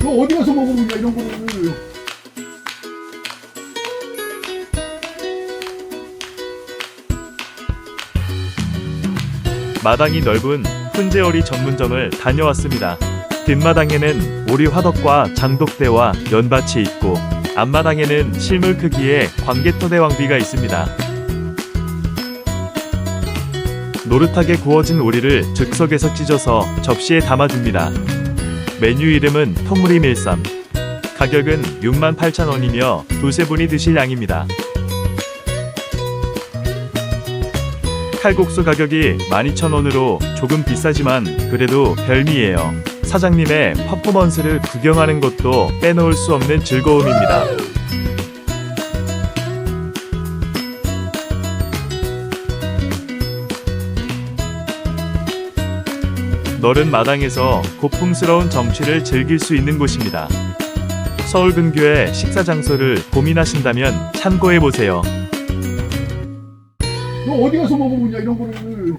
너 어디 가서 먹어보냐 이런 거를 마당이 넓은 훈제오리 전문점을 다녀왔습니다. 뒷마당에는 오리 화덕과 장독대와 연밭이 있고 앞마당에는 실물 크기의 광개토대 왕비가 있습니다. 노릇하게 구워진 오리를 즉석에서 찢어서 접시에 담아줍니다. 메뉴 이름은 통우리 밀쌈. 가격은 68,000원이며 두세 분이 드실 양입니다. 칼국수 가격이 12,000원으로 조금 비싸지만 그래도 별미예요. 사장님의 퍼포먼스를 구경하는 것도 빼놓을 수 없는 즐거움입니다. 너른 마당에서 고풍스러운 정취를 즐길 수 있는 곳입니다. 서울 근교의 식사 장소를 고민하신다면 참고해 보세요. 너 어디 가서 먹어보냐 이런 거를